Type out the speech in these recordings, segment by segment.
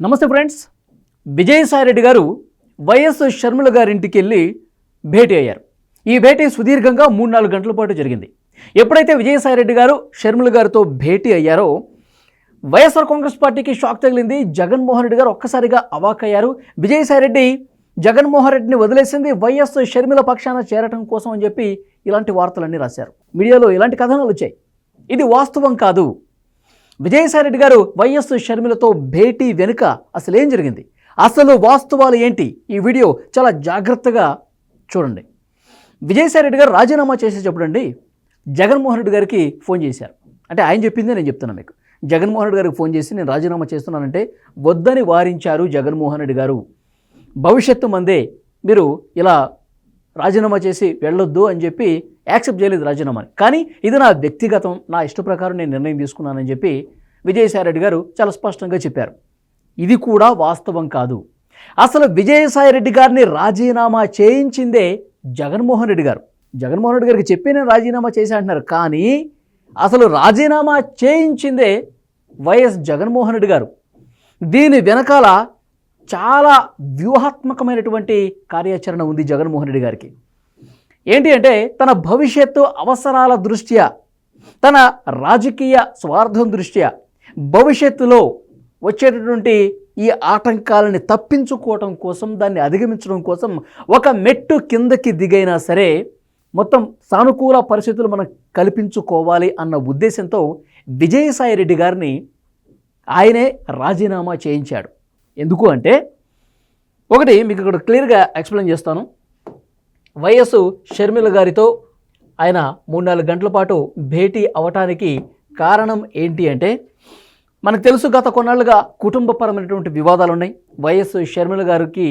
నమస్తే ఫ్రెండ్స్. విజయసాయిరెడ్డి గారు వైఎస్ షర్మిల గారింటికి వెళ్ళి భేటీ అయ్యారు. ఈ భేటీ సుదీర్ఘంగా మూడు నాలుగు గంటల పాటు జరిగింది. ఎప్పుడైతే విజయసాయిరెడ్డి గారు షర్మిల గారితో భేటీ అయ్యారో వైఎస్ఆర్ కాంగ్రెస్ పార్టీకి షాక్ తగిలింది. జగన్మోహన్ రెడ్డి గారు ఒక్కసారిగా అవాకయ్యారు విజయసాయిరెడ్డి జగన్మోహన్ రెడ్డిని వదిలేసింది వైఎస్ షర్మిల పక్షాన చేరటం కోసం అని చెప్పి ఇలాంటి వార్తలన్నీ రాశారు. మీడియాలో ఇలాంటి కథనాలు వచ్చాయి. ఇది వాస్తవం కాదు. విజయసాయిరెడ్డి గారు వైఎస్ షర్మిలతో భేటీ వెనుక అసలు ఏం జరిగింది? అసలు వాస్తవాలు ఏంటి? ఈ వీడియో చాలా జాగ్రత్తగా చూడండి. విజయసాయిరెడ్డి గారు రాజీనామా చేసే అండి జగన్మోహన్ రెడ్డి గారికి ఫోన్ చేశారు. అంటే ఆయన చెప్పిందే నేను చెప్తున్నాను మీకు. జగన్మోహన్ రెడ్డి గారికి ఫోన్ చేసి నేను రాజీనామా చేస్తున్నానంటే వద్దని వారించారు జగన్మోహన్ రెడ్డి గారు. భవిష్యత్తు మందే మీరు ఇలా రాజీనామా చేసి వెళ్ళొద్దు అని చెప్పి యాక్సెప్ట్ చేయలేదు రాజీనామాని కానీ ఇది నా వ్యక్తిగతం నా ఇష్ట ప్రకారం నేను నిర్ణయం తీసుకున్నానని చెప్పి విజయసాయిరెడ్డి గారు చాలా స్పష్టంగా చెప్పారు. ఇది కూడా వాస్తవం కాదు. అసలు విజయసాయిరెడ్డి గారిని రాజీనామా చేయించిందే జగన్మోహన్ రెడ్డి గారు. జగన్మోహన్ రెడ్డి గారికి చెప్పి నేను రాజీనామా చేశా అంటున్నారు. కానీ అసలు రాజీనామా చేయించిందే వైఎస్ జగన్మోహన్ రెడ్డి గారు. దీని వెనకాల చాలా వ్యూహాత్మకమైనటువంటి కార్యాచరణ ఉంది జగన్మోహన్ రెడ్డి గారికి. ఏంటి అంటే తన భవిష్యత్తు అవసరాల దృష్ట్యా తన రాజకీయ స్వార్థం దృష్ట్యా భవిష్యత్తులో వచ్చేటటువంటి ఈ ఆటంకాలని తప్పించుకోవటం కోసం దాన్ని అధిగమించడం కోసం ఒక మెట్టు కిందకి దిగైనా సరే మొత్తం సానుకూల పరిస్థితులు మనం కల్పించుకోవాలి అన్న ఉద్దేశంతో విజయసాయి రెడ్డి గారిని ఆయనే రాజీనామా చేయించాడు. ఎందుకు అంటే ఒకటి మీకు ఇక్కడ క్లియర్గా ఎక్స్ప్లెయిన్ చేస్తాను. వైఎస్ షర్మిల గారితో ఆయన మూడు నాలుగు గంటల పాటు భేటీ అవటానికి కారణం ఏంటి అంటే మనకు తెలుసు గత కొన్నాళ్ళుగా కుటుంబపరమైనటువంటి వివాదాలు ఉన్నాయి. వైఎస్ షర్మిల గారికి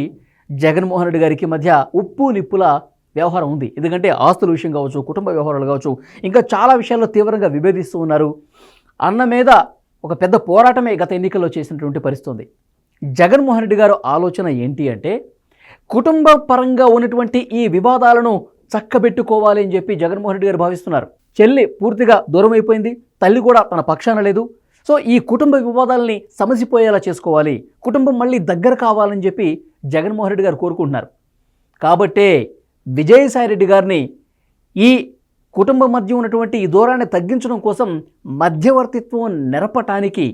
జగన్మోహన్ రెడ్డి గారికి మధ్య ఉప్పు నిప్పుల వ్యవహారం ఉంది. ఎందుకంటే ఆస్తుల విషయం కావచ్చు కుటుంబ వ్యవహారాలు కావచ్చు ఇంకా చాలా విషయాల్లో తీవ్రంగా విభేదిస్తూ ఉన్నారు. అన్న మీద ఒక పెద్ద పోరాటమే గత ఎన్నికల్లో చేసినటువంటి పరిస్థితి జగన్మోహన్ రెడ్డి గారు ఆలోచన ఏంటి అంటే కుటుంబ పరంగా ఉన్నటువంటి ఈ వివాదాలను చక్కబెట్టుకోవాలి అని చెప్పి జగన్మోహన్ రెడ్డి గారు భావిస్తున్నారు. చెల్లి పూర్తిగా దూరం అయిపోయింది తల్లి కూడా తన పక్షాన లేదు. సో ఈ కుటుంబ వివాదాలని సమసిపోయేలా చేసుకోవాలి కుటుంబం మళ్ళీ దగ్గర కావాలని చెప్పి జగన్మోహన్ రెడ్డి గారు కోరుకుంటున్నారు. కాబట్టే విజయసాయి రెడ్డి గారిని ఈ కుటుంబం మధ్య ఉన్నటువంటి ఈ దూరాన్ని తగ్గించడం కోసం మధ్యవర్తిత్వం నెరపటానికి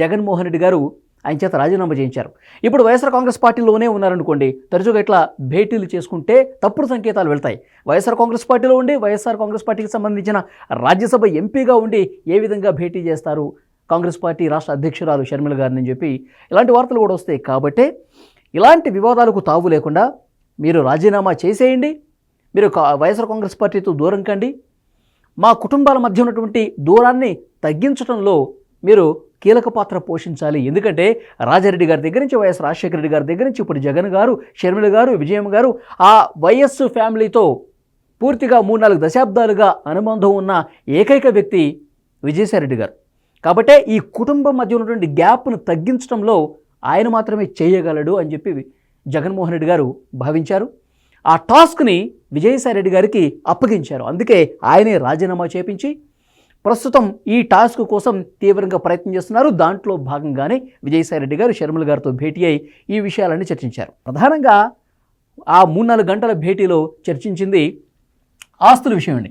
జగన్మోహన్ రెడ్డి గారు ఆయన చేత రాజీనామా చేయించారు. ఇప్పుడు వైఎస్ఆర్ కాంగ్రెస్ పార్టీలోనే ఉన్నారనుకోండి తరచుగా ఇట్లా భేటీలు చేసుకుంటే తప్పుడు సంకేతాలు వెళ్తాయి. వైఎస్ఆర్ కాంగ్రెస్ పార్టీలో ఉండి వైఎస్ఆర్ కాంగ్రెస్ పార్టీకి సంబంధించిన రాజ్యసభ ఎంపీగా ఉండి ఏ విధంగా భేటీ చేస్తారు? కాంగ్రెస్ పార్టీ రాష్ట్ర అధ్యక్షురాలు షర్మిల గారిని చెప్పి ఇలాంటి వార్తలు కూడా వస్తాయి. కాబట్టే ఇలాంటి వివాదాలకు తావు లేకుండా మీరు రాజీనామా చేసేయండి మీరు కా- వైఎస్ఆర్ కాంగ్రెస్ పార్టీతో దూరం కండి. మా కుటుంబాల మధ్య ఉన్నటువంటి దూరాన్ని తగ్గించడంలో మీరు కీలక పాత్ర పోషించాలి. ఎందుకంటే రాజారెడ్డి గారి దగ్గర నుంచి వైఎస్ రాజశేఖర రెడ్డి గారి దగ్గర నుంచి ఇప్పుడు జగన్ గారు షర్మిల గారు విజయం గారు ఆ వైఎస్ ఫ్యామిలీతో పూర్తిగా మూడు నాలుగు దశాబ్దాలుగా అనుబంధం ఉన్న ఏకైక వ్యక్తి విజయసాయిరెడ్డి గారు. కాబట్టే ఈ కుటుంబం మధ్య ఉన్నటువంటి గ్యాప్ను తగ్గించడంలో ఆయన మాత్రమే చేయగలడు అని చెప్పి జగన్మోహన్ రెడ్డి గారు భావించారు. ఆ టాస్క్ని విజయసాయిరెడ్డి గారికి అప్పగించారు. అందుకే ఆయనే రాజీనామా చేపించి ప్రస్తుతం ఈ టాస్క్ కోసం తీవ్రంగా ప్రయత్నం చేస్తున్నారు. దాంట్లో భాగంగానే విజయసాయిరెడ్డి గారు షర్మిల గారితో భేటీ అయి ఈ విషయాలన్నీ చర్చించారు. ప్రధానంగా ఆ మూడు నాలుగు గంటల భేటీలో చర్చించింది ఆస్తుల విషయం అండి.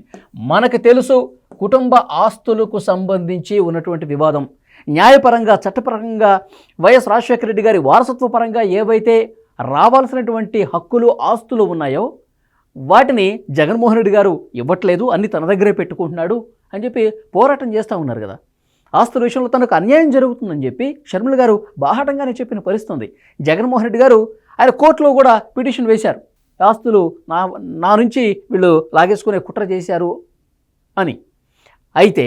మనకు తెలుసు కుటుంబ ఆస్తులకు సంబంధించి ఉన్నటువంటి వివాదం. న్యాయపరంగా చట్టపరంగా వైఎస్ రాజశేఖర రెడ్డి గారి వారసత్వ పరంగా ఏవైతే రావాల్సినటువంటి హక్కులు ఆస్తులు ఉన్నాయో వాటిని జగన్మోహన్ రెడ్డి గారు ఇవ్వట్లేదు. అన్ని తన దగ్గరే పెట్టుకుంటున్నాడు. అని చెప్పి పోరాటం చేస్తూ ఉన్నారు కదా. ఆస్తుల విషయంలో తనకు అన్యాయం జరుగుతుందని చెప్పి షర్మిల గారు బాహాటంగానే చెప్పిన పరిస్థితి ఉంది జగన్మోహన్ రెడ్డి గారు ఆయన కోర్టులో కూడా పిటిషన్ వేశారు. ఆస్తులు నా నా నుంచి వీళ్ళు లాగేసుకునే కుట్ర చేశారు అని. అయితే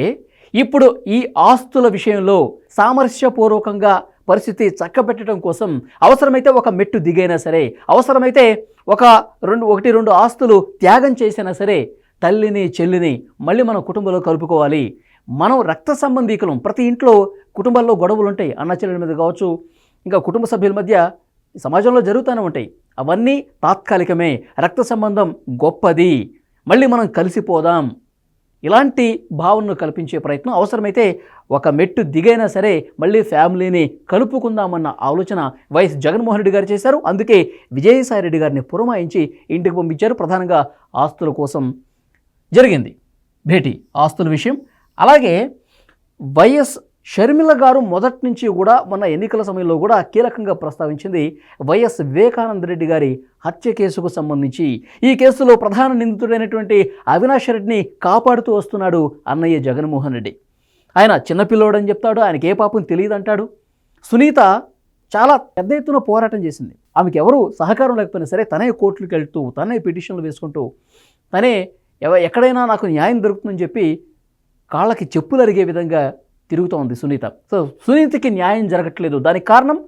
ఇప్పుడు ఈ ఆస్తుల విషయంలో సామరస్యపూర్వకంగా పరిస్థితి చక్కబెట్టడం కోసం అవసరమైతే ఒక మెట్టు దిగైనా సరే అవసరమైతే ఒక రెండు ఒకటి రెండు ఆస్తులు త్యాగం చేసినా సరే తల్లిని చెల్లిని మళ్ళీ మన కుటుంబంలో కలుపుకోవాలి. మనం రక్త సంబంధీకులం. ప్రతి ఇంట్లో కుటుంబాల్లో గొడవలు ఉంటాయి అన్న చెల్లెల మీద కావచ్చు ఇంకా కుటుంబ సభ్యుల మధ్య సమాజంలో జరుగుతూనే ఉంటాయి. అవన్నీ తాత్కాలికమే. రక్త సంబంధం గొప్పది. మళ్ళీ మనం కలిసిపోదాం. ఇలాంటి భావనను కల్పించే ప్రయత్నం అవసరమైతే ఒక మెట్టు దిగైనా సరే మళ్ళీ ఫ్యామిలీని కలుపుకుందామన్న ఆలోచన వైఎస్ జగన్మోహన్ రెడ్డి గారు చేశారు. అందుకే విజయసాయి రెడ్డి గారిని పురమాయించి ఇంటికి పంపించారు. ప్రధానంగా ఆస్తుల కోసం జరిగింది. భేటీ ఆస్తుల విషయం. అలాగే వైఎస్ షర్మిల గారు మొదటి నుంచి కూడా మొన్న ఎన్నికల సమయంలో కూడా కీలకంగా ప్రస్తావించింది వైఎస్ వివేకానంద రెడ్డి గారి హత్య కేసుకు సంబంధించి. ఈ కేసులో ప్రధాన నిందితుడైనటువంటి అవినాష్ రెడ్డిని కాపాడుతూ వస్తున్నాడు అన్నయ్య జగన్మోహన్ రెడ్డి. ఆయన చిన్నపిల్లోడని చెప్తాడు ఆయనకి ఏ పాపం తెలియదు అంటాడు సునీత చాలా పెద్ద ఎత్తున పోరాటం చేసింది. ఆమెకి ఎవరు సహకారం లేకపోయినా సరే తనే కోర్టులకు వెళ్తూ తనే పిటిషన్లు వేసుకుంటూ తనే ఎవ- ఎక్కడైనా నాకు న్యాయం దొరుకుతుందని చెప్పి కాళ్ళకి చెప్పులు అరిగే విధంగా తిరుగుతోంది సునీత. సో సునీతకి న్యాయం జరగట్లేదు. దానికి కారణం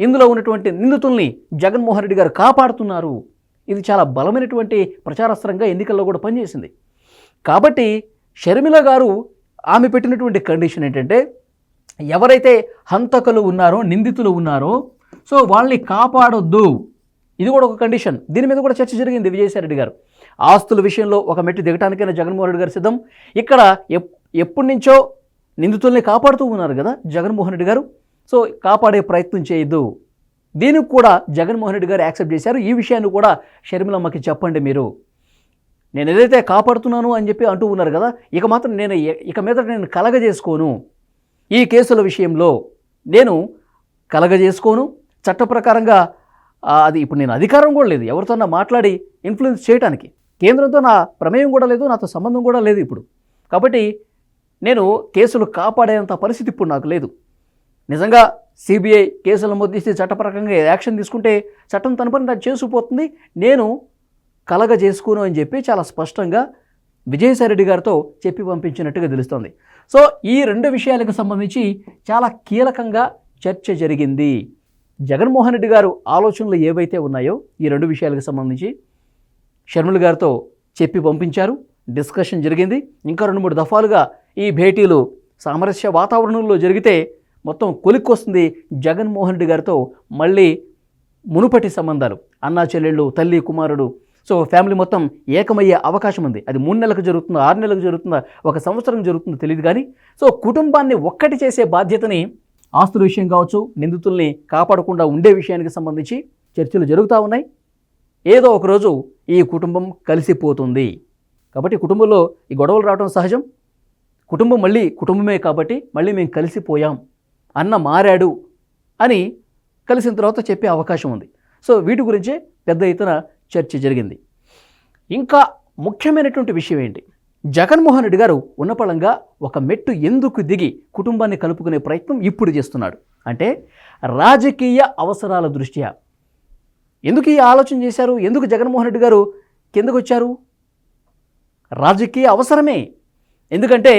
ఇందులో ఉన్నటువంటి నిందితుల్ని జగన్మోహన్ రెడ్డి గారు కాపాడుతున్నారు. ఇది చాలా బలమైనటువంటి ప్రచారాస్త్రంగా ఎన్నికల్లో కూడా పనిచేసింది. కాబట్టి షర్మిల గారు ఆమె పెట్టినటువంటి కండిషన్ ఏంటంటే ఎవరైతే హంతకులు ఉన్నారో నిందితులు ఉన్నారో సో వాళ్ళని కాపాడొద్దు. ఇది కూడా ఒక కండిషన్. దీని మీద కూడా చర్చ జరిగింది విజయసాయి రెడ్డి గారు. ఆస్తుల విషయంలో ఒక మెట్టు దిగటానికైనా జగన్మోహన్ రెడ్డి గారు సిద్ధం. ఇక్కడ ఎప్ ఎప్పటి నుంచో నిందితుల్ని కాపాడుతూ ఉన్నారు కదా జగన్మోహన్ రెడ్డి గారు. సో కాపాడే ప్రయత్నం చేయొద్దు. దీనికి కూడా జగన్మోహన్ రెడ్డి గారు యాక్సెప్ట్ చేశారు. ఈ విషయాన్ని కూడా షర్మిలమ్మకి చెప్పండి మీరు. నేను ఏదైతే కాపాడుతున్నాను అని చెప్పి అంటూ ఉన్నారు కదా ఇక మాత్రం నేను ఇక మీద నేను కలగజేసుకోను. ఈ కేసుల విషయంలో నేను కలగజేసుకోను. చట్ట ప్రకారంగా అది ఇప్పుడు నేను అధికారం కూడా లేదు. ఎవరితోన్నా మాట్లాడి ఇన్ఫ్లుయెన్స్ చేయడానికి కేంద్రంతో నా ప్రమేయం కూడా లేదు నాతో సంబంధం కూడా లేదు ఇప్పుడు. కాబట్టి నేను కేసులు కాపాడేంత పరిస్థితి ఇప్పుడు నాకు లేదు. నిజంగా సిబిఐ కేసులు ముద్దిస్తే చట్టపరకంగా యాక్షన్ తీసుకుంటే చట్టం తన పని అది చేసుకుపోతుంది నేను కలగ చేసుకోను అని చెప్పి చాలా స్పష్టంగా విజయసాయిరెడ్డి గారితో చెప్పి పంపించినట్టుగా తెలుస్తోంది. సో ఈ రెండు విషయాలకు సంబంధించి చాలా కీలకంగా చర్చ జరిగింది. జగన్మోహన్ రెడ్డి గారు ఆలోచనలు ఏవైతే ఉన్నాయో ఈ రెండు విషయాలకు సంబంధించి షర్మిల గారితో చెప్పి పంపించారు. డిస్కషన్ జరిగింది. ఇంకా రెండు మూడు దఫాలుగా ఈ భేటీలు సామరస్య వాతావరణంలో జరిగితే మొత్తం కొలిక్కొస్తుంది జగన్మోహన్ రెడ్డి గారితో మళ్ళీ మునుపటి సంబంధాలు. అన్నా చెల్లెళ్ళు తల్లి కుమారుడు. సో ఫ్యామిలీ మొత్తం ఏకమయ్యే అవకాశం ఉంది. అది మూడు నెలలకు జరుగుతుందా ఆరు నెలలకు జరుగుతుందా ఒక సంవత్సరం జరుగుతుందో తెలియదు కానీ సో కుటుంబాన్ని ఒక్కటి చేసే బాధ్యతని ఆస్తుల విషయం కావచ్చు నిందితుల్ని కాపాడకుండా ఉండే విషయానికి సంబంధించి చర్చలు జరుగుతూ ఉన్నాయి. ఏదో ఒకరోజు ఈ కుటుంబం కలిసిపోతుంది. కాబట్టి కుటుంబంలో ఈ గొడవలు రావడం సహజం. కుటుంబం మళ్ళీ కుటుంబమే కాబట్టి మళ్ళీ మేము కలిసిపోయాం. అన్న మారాడు అని కలిసిన తర్వాత చెప్పే అవకాశం ఉంది. సో వీటి గురించే పెద్ద ఎత్తున చర్చ జరిగింది. ఇంకా ముఖ్యమైనటువంటి విషయం ఏంటి? జగన్మోహన్ రెడ్డి గారు ఉన్నపళంగా ఒక మెట్టు ఎందుకు దిగి కుటుంబాన్ని కలుపుకునే ప్రయత్నం ఇప్పుడు చేస్తున్నాడు. అంటే రాజకీయ అవసరాల దృష్ట్యా ఎందుకు ఈ ఆలోచన చేశారు? ఎందుకు జగన్మోహన్ రెడ్డి గారు కిందకు వచ్చారు రాజకీయ అవసరమే. ఎందుకంటే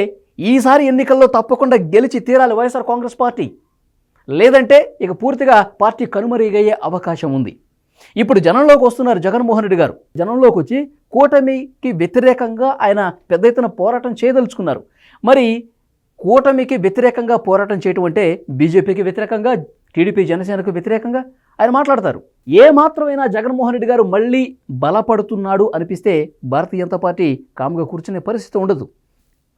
ఈసారి ఎన్నికల్లో తప్పకుండా గెలిచి తీరాలి వైఎస్ఆర్ కాంగ్రెస్ పార్టీ. లేదంటే ఇక పూర్తిగా పార్టీ కనుమరుగయ్యే అవకాశం ఉంది. ఇప్పుడు జనంలోకి వస్తున్నారు జగన్మోహన్ రెడ్డి గారు. జనంలోకి వచ్చి కూటమికి వ్యతిరేకంగా ఆయన పెద్ద ఎత్తున పోరాటం చేయదలుచుకున్నారు. మరి కూటమికి వ్యతిరేకంగా పోరాటం చేయటం అంటే బీజేపీకి వ్యతిరేకంగా టీడీపీ జనసేనకు వ్యతిరేకంగా ఆయన మాట్లాడతారు. ఏ మాత్రమైనా జగన్మోహన్ రెడ్డి గారు మళ్ళీ బలపడుతున్నాడు అనిపిస్తే భారతీయ జనతా పార్టీ కామ్గా కూర్చునే పరిస్థితి ఉండదు.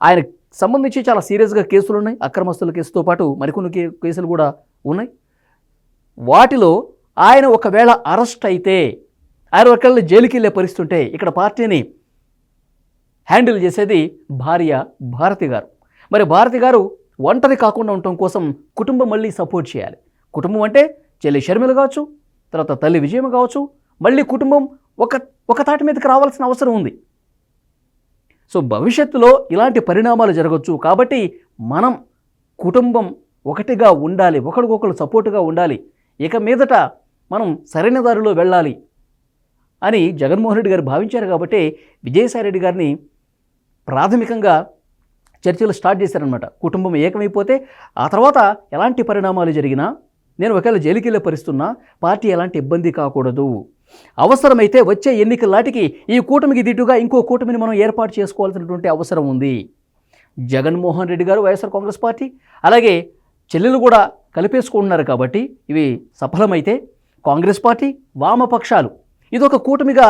ఆయన సంబంధించి చాలా సీరియస్గా కేసులు ఉన్నాయి అక్రమస్తుల కేసుతో పాటు మరికొన్ని కేసులు కూడా ఉన్నాయి. వాటిలో ఆయన ఒకవేళ అరెస్ట్ అయితే ఆయన ఒకవేళ జైలుకి వెళ్ళే పరిస్థితి ఉంటే ఇక్కడ పార్టీని హ్యాండిల్ చేసేది భార్య భారతి గారు. మరి భారతి గారు ఒంటరి కాకుండా ఉండటం కోసం కుటుంబం మళ్ళీ సపోర్ట్ చేయాలి. కుటుంబం అంటే చెల్లి షర్మిల కావచ్చు తర్వాత తల్లి విజయం కావచ్చు మళ్ళీ కుటుంబం ఒక ఒక తాటి మీదకి రావాల్సిన అవసరం ఉంది. సో భవిష్యత్తులో ఇలాంటి పరిణామాలు జరగవచ్చు కాబట్టి మనం కుటుంబం ఒకటిగా ఉండాలి ఒకరికొకరు సపోర్టుగా ఉండాలి. ఇక మీదట మనం సరైన దారిలో వెళ్ళాలి అని జగన్మోహన్ రెడ్డి గారు భావించారు కాబట్టి విజయసాయి రెడ్డి గారిని ప్రాథమికంగా చర్చలు స్టార్ట్ చేశారనమాట కుటుంబం ఏకమైపోతే ఆ తర్వాత ఎలాంటి పరిణామాలు జరిగినా నేను ఒకవేళ జైలుకి వెళ్ళే పరిస్థితున్నా పార్టీ ఎలాంటి ఇబ్బంది కాకూడదు. అవసరమైతే వచ్చే ఎన్నికల నాటికి ఈ కూటమికి దిటుగా ఇంకో కూటమిని మనం ఏర్పాటు చేసుకోవాల్సినటువంటి అవసరం ఉంది. జగన్మోహన్ రెడ్డి గారు వైఎస్ఆర్ కాంగ్రెస్ పార్టీ అలాగే చెల్లెలు కూడా కలిపేసుకుంటున్నారు కాబట్టి ఇవి సఫలమైతే కాంగ్రెస్ పార్టీ వామపక్షాలు ఇదొక కూటమిగా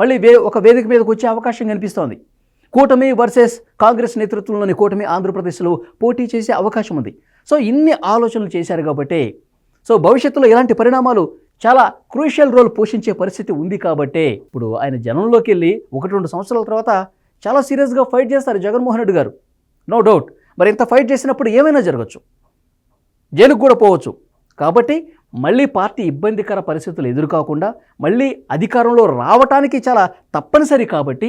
మళ్ళీ వే ఒక వేదిక మీదకి వచ్చే అవకాశం కనిపిస్తోంది. కూటమి వర్సెస్ కాంగ్రెస్ నేతృత్వంలోని కూటమి ఆంధ్రప్రదేశ్లో పోటీ చేసే అవకాశం ఉంది. సో ఇన్ని ఆలోచనలు చేశారు కాబట్టి సో భవిష్యత్తులో ఇలాంటి పరిణామాలు చాలా క్రూషియల్ రోల్ పోషించే పరిస్థితి ఉంది కాబట్టే. ఇప్పుడు ఆయన జనంలోకి వెళ్ళి ఒకటి రెండు సంవత్సరాల తర్వాత చాలా సీరియస్గా ఫైట్ చేస్తారు జగన్మోహన్ రెడ్డి గారు. No doubt. మరి ఇంత ఫైట్ చేసినప్పుడు ఏమైనా జరగచ్చు? జైలుకు కూడా పోవచ్చు. కాబట్టి మళ్ళీ పార్టీ ఇబ్బందికర పరిస్థితులు ఎదురుకాకుండా మళ్ళీ అధికారంలో రావటానికి చాలా తప్పనిసరి కాబట్టి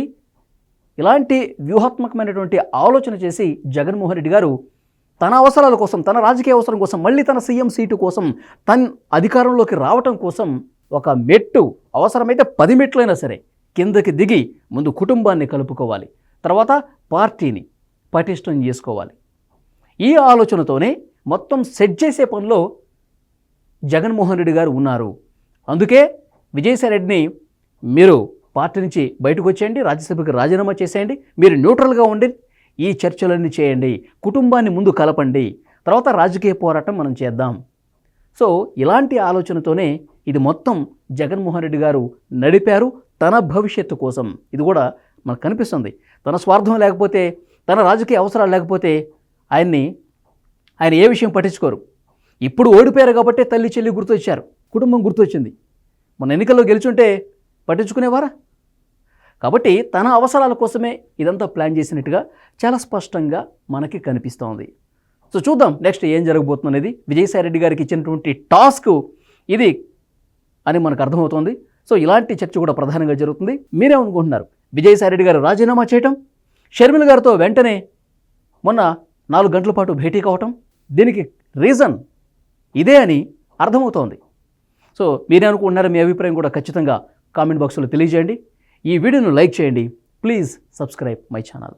ఇలాంటి వ్యూహాత్మకమైనటువంటి ఆలోచన చేసి జగన్మోహన్ రెడ్డి గారు తన అవసరాల కోసం తన రాజకీయ అవసరం కోసం మళ్ళీ తన సీఎం సీటు కోసం తన అధికారంలోకి రావటం కోసం ఒక మెట్టు అవసరమైతే పది మెట్లైనా సరే కిందకి దిగి ముందు కుటుంబాన్ని కలుపుకోవాలి. తర్వాత పార్టీని పటిష్టం చేసుకోవాలి. ఈ ఆలోచనతోనే మొత్తం సెట్ చేసే పనిలో జగన్మోహన్ రెడ్డి గారు ఉన్నారు. అందుకే విజయసాయిరెడ్డిని మీరు పార్టీ నుంచి బయటకు వచ్చేయండి రాజ్యసభకు రాజీనామా చేసేయండి మీరు న్యూట్రల్గా ఉండి ఈ చర్చలన్నీ చేయండి కుటుంబాన్ని ముందు కలపండి తర్వాత రాజకీయ పోరాటం మనం చేద్దాం. సో ఇలాంటి ఆలోచనతోనే ఇది మొత్తం జగన్మోహన్ రెడ్డి గారు నడిపారు తన భవిష్యత్తు కోసం. ఇది కూడా మనకు కనిపిస్తుంది. తన స్వార్థం లేకపోతే తన రాజకీయ అవసరాలు లేకపోతే ఆయన్ని ఆయన ఏ విషయం పట్టించుకోరు. ఇప్పుడు ఓడిపోయారు కాబట్టి తల్లి చెల్లి గుర్తొచ్చారు కుటుంబం గుర్తొచ్చింది. మన ఎన్నికల్లో గెలుచుంటే పట్టించుకునేవారా? కాబట్టి తన అవసరాల కోసమే ఇదంతా ప్లాన్ చేసినట్టుగా చాలా స్పష్టంగా మనకి కనిపిస్తోంది. సో చూద్దాం నెక్స్ట్ ఏం జరగబోతుంది అనేది విజయసాయి రెడ్డి గారికి ఇచ్చినటువంటి టాస్క్ ఇది అని మనకు అర్థమవుతోంది. సో ఇలాంటి చర్చ కూడా ప్రధానంగా జరుగుతుంది. మీరేమనుకుంటున్నారు? విజయసాయిరెడ్డి గారు రాజీనామా చేయటం షర్మిల గారితో వెంటనే మొన్న నాలుగు గంటల పాటు భేటీ కావటం దీనికి రీజన్ ఇదే అని అర్థమవుతోంది. సో మీరేమనుకుంటున్నారు మీ అభిప్రాయం కూడా ఖచ్చితంగా కామెంట్ బాక్స్లో తెలియజేయండి. ఈ వీడియోను లైక్ చేయండి. Please subscribe my channel.